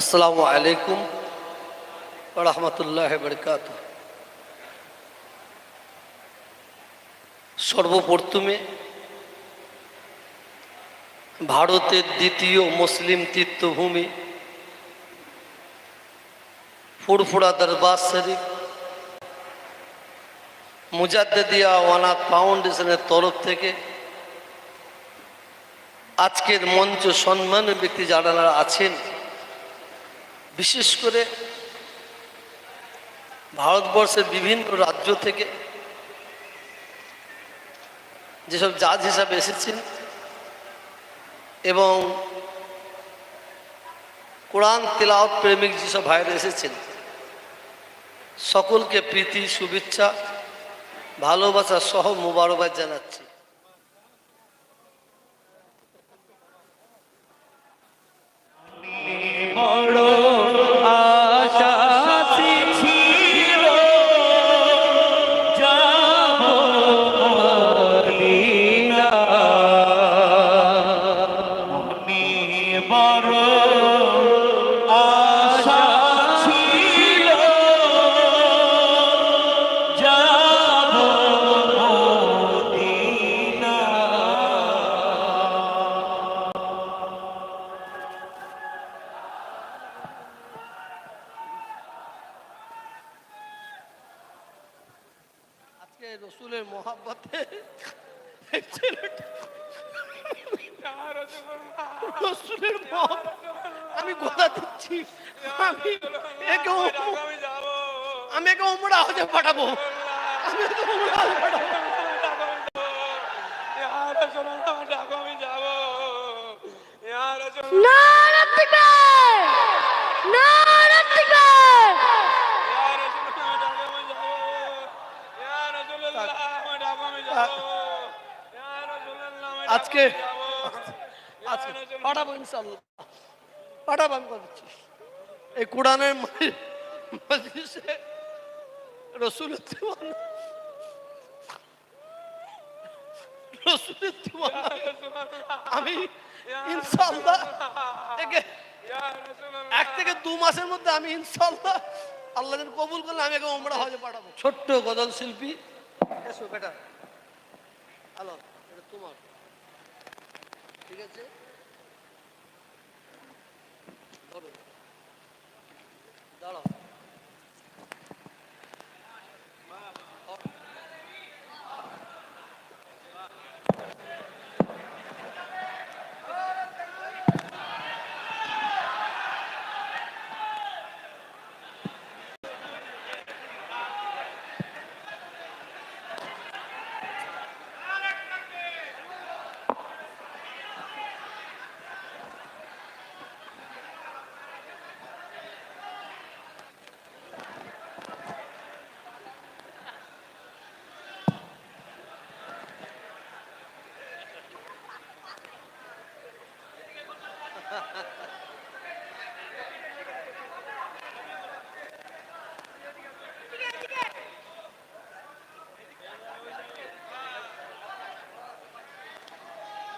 আসসালামু আলাইকুম রহমতুল্লাহ বরকাত সর্বপ্রথমে ভারতের দ্বিতীয় মুসলিম তীর্থভূমি ফুরফুরা দরবার শরীফ মুজাদ্দিয়া ওয়ানাথ ফাউন্ডেশনের তরফ থেকে আজকের মঞ্চ সম্মানের ব্যক্তি যারা আছেন বিশেষ করে ভারতবর্ষের বিভিন্ন রাজ্য থেকে যেসব জাজ হিসাবে এসেছেন এবং কোরআন তেলাওয়াত প্রেমিক যেসব ভাইরা এসেছেন, সকলকে প্রীতি, শুভেচ্ছা, ভালোবাসা সহ মোবারকবাদ জানাচ্ছি। আজকে রসুলের মহাব্বতে রসুলের আমি কথা দিচ্ছি। আমি একে আমি একে উমরা হজে পাঠাবো। আমি একে উমরা হজে পাঠাবো। নারায়ণ আজকে আজকে পাঠাবো ইনশাল্লাহ পাঠাবো আমি দিচ্ছি এই কোরআনের মজলিসে রসুলের আমি ইনশাল্লাহ এক থেকে দু মাসের মধ্যে আমি ইনশাল্লাহ আল্লাহ কবুল করলে আমি একে ওমরা হজে পাঠাবো। ছোট্ট গজল শিল্পী। এসো বেটা। হ্যালো এটা তোমার। ঠিক আছে?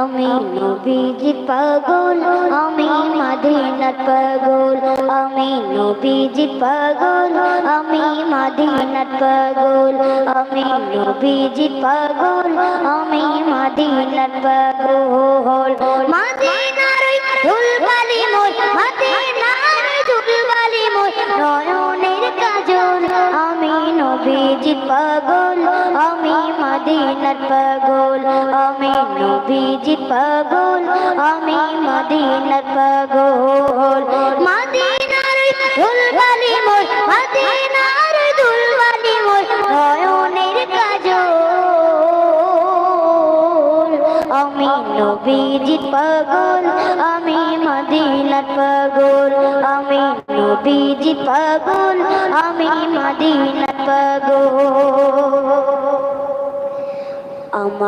আমি নবীজির পাগল, আমি মদিনার পাগল, আমি নবীজির পাগল, আমি মদিনার পাগল, আমি নবীজির পাগল, আমি মদিনার পাগল। মদিনার ওই ধুলবালি মোর, মদিনার ওই ধুলবালি মোর, নয়নের কাজল, আমি নবীজির পাগল পাগল, আমি নবীজির পাগল, আমি মদিনার পাগল। মদিনার ওই মোর, মদিনার ওই ধুলবালি মোর, নয়নের কাজল। আমি নবীজির পাগল, আমি মদিনার পাগল, আমি নবীজির পাগল, আমি মদিনার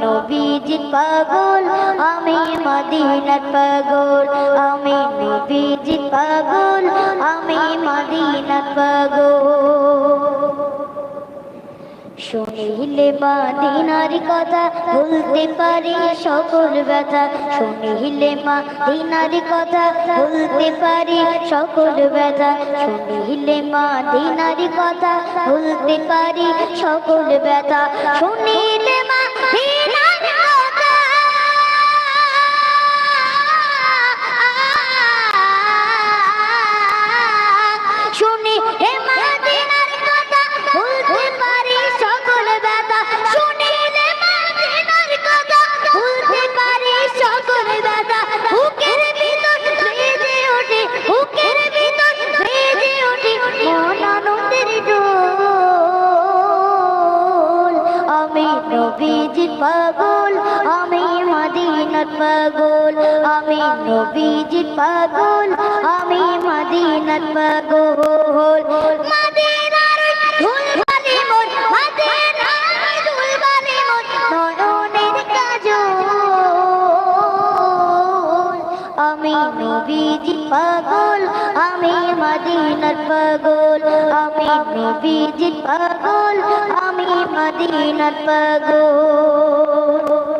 আমি নবীজি পাগল, আমি মদিনার পাগল, আমি নবীজি পাগল, আমি মদিনার পাগল। শুনিলে মাদিনার কথা বলতে পারি সকল ব্যথা। শুনিলে মাদিনার কথা বলতে পারি সকল ব্যথা। শুনিলে মাদিনার কথা বলতে পারি সকল ব্যথা। শুনিলে মদিনার পাগল, আমি নবীজি পাগল, আমি মদিনার পাগল। মদিনার আমি নবীজি পাগল, আমি মদিনার পাগল, আমি নবীজি পাগল, আমি মদিনার পাগল।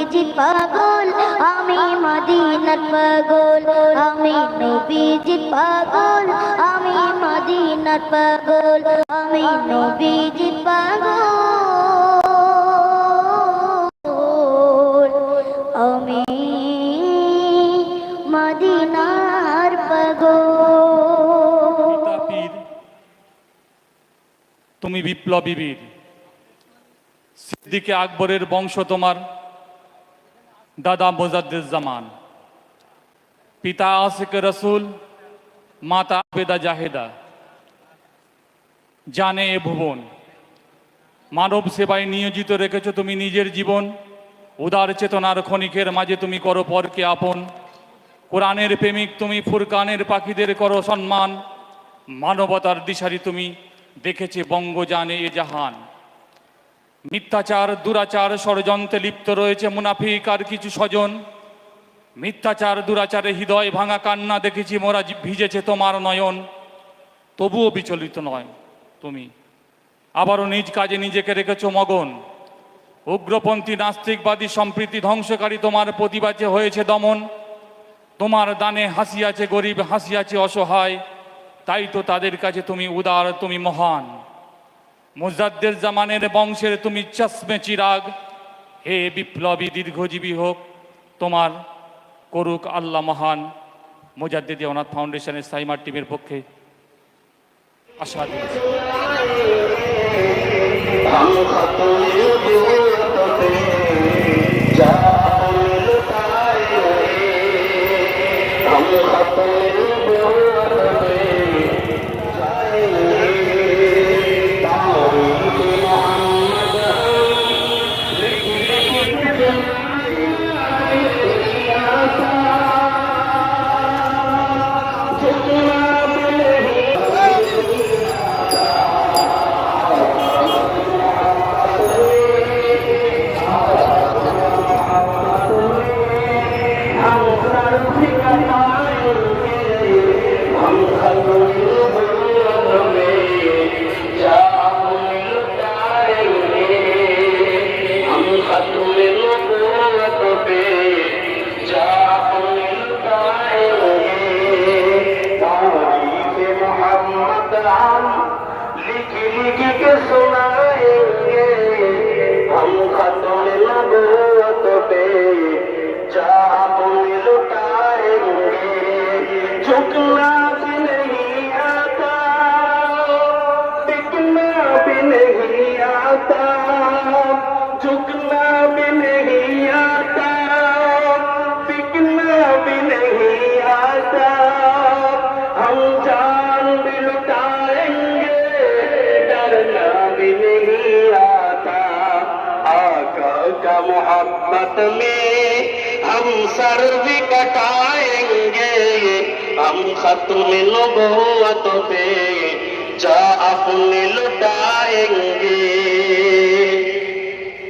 নবীজি পাগল, আমি মদিনার পাগল, আমি নবীজি পাগল, আমি মদিনার পাগল, আমি নবীজি পাগল, আমি মদিনার পাগল। তুমি বিপ্লবী বীর। সিদ্দিকে আকবরের বংশ তোমার। দাদা মোজাদ্দেজামান পিতা আশিক রসুল, মাতা আবেদা জাহেদা, জানে এ ভুবন। মানব সেবায় নিয়োজিত রেখেছো তুমি নিজের জীবন, উদার চেতনার ক্ষণিকের মাঝে তুমি করো পরকে আপন। কোরআনের প্রেমিক তুমি, ফুরকানের পাখিদের করো সম্মান। মানবতার দিশারি তুমি, দেখেছে বঙ্গ জানে এ জাহান। মিথ্যাচার, দুরাচার ষড়যন্ত্রে লিপ্ত রয়েছে মুনাফিক আর কিছু স্বজন। মিথ্যাচার, দুরাচারে হৃদয় ভাঙা কান্না দেখেছি, মোরা ভিজেছে তোমার নয়ন। তবুও বিচলিত নয় তুমি। আবারও নিজ কাজে নিজেকে রেখেছ মগন। উগ্রপন্থী, নাস্তিকবাদী, সম্প্রীতি ধ্বংসকারী, তোমার প্রতিবাদে হয়েছে দমন। তোমার দানে হাসিয়াছে গরিব হাসিয়াছে অসহায়। তাই তো তাদের কাছে তুমি উদার, তুমি মহান। মুজাদ্দের জামানের বংশের তুমি চশমে চিরাগ। হে বিপ্লবী দীর্ঘজীবী হোক, তোমার করুক আল্লাহ মহান। মুজাদ্দিদি অনাথ ফাউন্ডেশনের সাইমার টিমের পক্ষে আশা দিয়েছি। मोहब्बत में हम सर भी कटाएंगे हम खत्म नबूवत पे जा अपने लुटाएंगे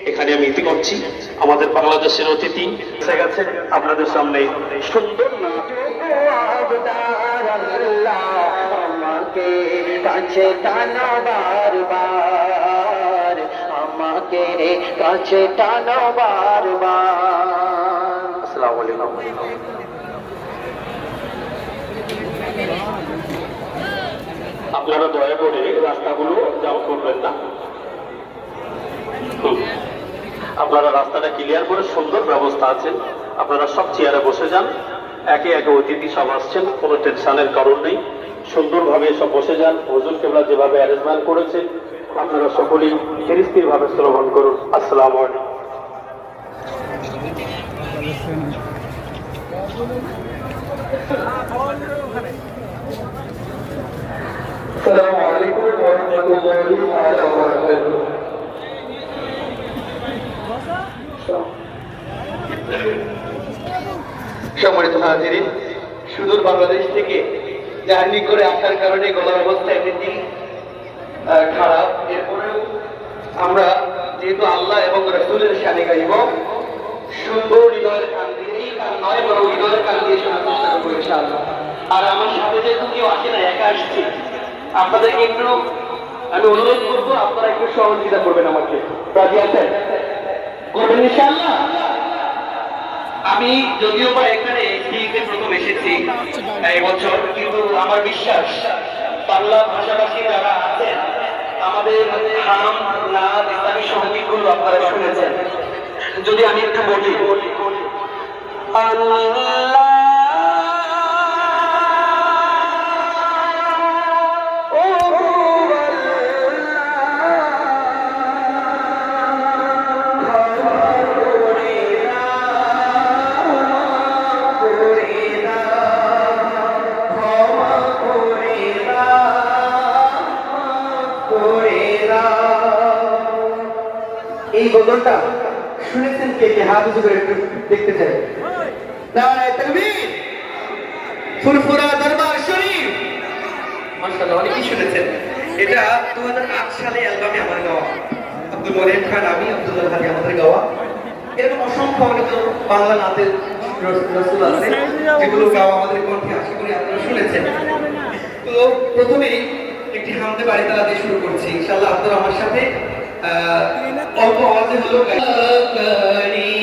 এখানে আমি ইতি করছি আমাদের বাংলাদেশের অতিথি এসে গেছে আপনাদের সামনে সুন্দর আমাকে কাছে টানা বারবার কাছে টানা বারবার। আপনারা দয়া করে রাস্তাগুলো জাম করবেন না। আপনারা রাস্তাটা ক্লিয়ার করে সুন্দর ব্যবস্থা আছে। আপনারা সব চেয়ারে বসে যান। একে একে অতিথি সব আসছেন, কোনো টেনশনের কারণ নেই। সুন্দরভাবে সব বসে যান। হজুর কেবলা যেভাবে অ্যারেঞ্জমেন্ট করেছে আপনারা সকলেই ধীরস্থির ভাবে শ্রবণ করুন আসসালাম আলাইকুম السلام عليكم ورحمة الله تعالى وبركاته সম্মানিত হাজিরিন সুদূর বাংলাদেশ থেকে জার্নি করে আসার কারণে গলার অবস্থা এমনি আহ, খারাপ। এরপরেও আমরা যেহেতু আল্লাহ এবং রসুলের সানে গাইব, সুন্দর হৃদয়ের কান দিয়েই গান নয় বড় হৃদয়ের কান দিয়ে শোনার চেষ্টা করব ইনশাআল্লাহ। আর আমার সাথে যেহেতু কেউ আসে না একা আসছি, আপনাদেরকে একটু আমি অনুরোধ করব, আপনারা একটু সহযোগিতা করবেন আমাকে। রাজি আছেন? করবেন ইনশাআল্লাহ? আমি যদিও বা এখানে ফ্রিতে প্রথম এসেছি এই বছর, কিন্তু আমার বিশ্বাস, বাংলা ভাষাভাষী যারা শুনেছেন। যদি আমি একটু বলি এই গজলটা শুনেছেন কে কে? হাত উঁচু করে একটু দেখতে চাই। নারায়ে ফুরফুরা দরবার শরীফ। মাশাআল্লাহ শুনেছেন। এটা 2008 সালে অ্যালবামে আমার গাওয়া। আব্দুল খান, আমি আব্দুল হাদি আমাদের গাওয়া। এরকম অসংখ্য অনেক বাংলা নাতের রসুল আছে, যেগুলো গাওয়া আমাদের কণ্ঠে আশা করি আপনারা শুনেছেন। তো প্রথমেই একটি হামদে বাড়ি তালা দিয়ে শুরু করছি, ইনশাআল্লাহ। অল্প আওয়াজে হলেও